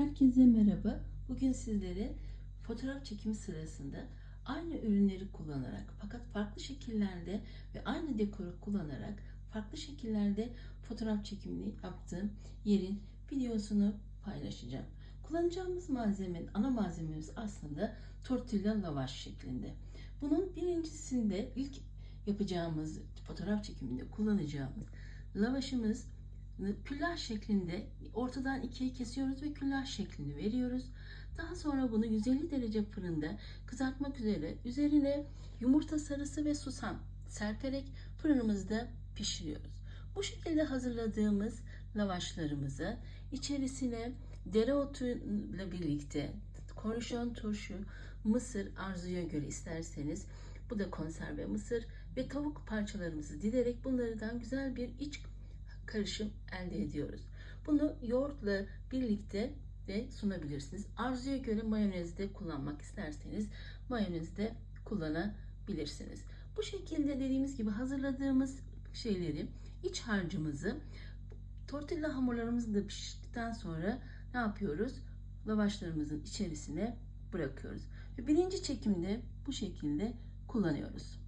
Herkese merhaba. Bugün sizlere fotoğraf çekimi sırasında aynı ürünleri kullanarak fakat farklı şekillerde ve aynı dekoru kullanarak farklı şekillerde fotoğraf çekimini yaptığım yerin videosunu paylaşacağım. Kullanacağımız malzemenin ana malzememiz aslında tortilla lavaş şeklinde. Bunun birincisinde ilk yapacağımız fotoğraf çekiminde kullanacağımız lavaşımız küllah şeklinde ortadan ikiye kesiyoruz ve küllah şeklini veriyoruz. Daha sonra bunu 150 derece fırında kızartmak üzere üzerine yumurta sarısı ve susam serperek fırınımızda pişiriyoruz. Bu şekilde hazırladığımız lavaşlarımızı içerisine dereotuyla birlikte kornişon turşu, mısır arzuya göre isterseniz bu da konserve mısır ve tavuk parçalarımızı dilerek bunlardan güzel bir iç karışım elde ediyoruz. Bunu yoğurtla birlikte de sunabilirsiniz. Arzuya göre mayonez de kullanmak isterseniz mayonez de kullanabilirsiniz. Bu şekilde dediğimiz gibi hazırladığımız şeyleri, iç harcımızı tortilla hamurlarımızı da pişirdikten sonra ne yapıyoruz? Lavaşlarımızın içerisine bırakıyoruz. Birinci çekimde bu şekilde kullanıyoruz.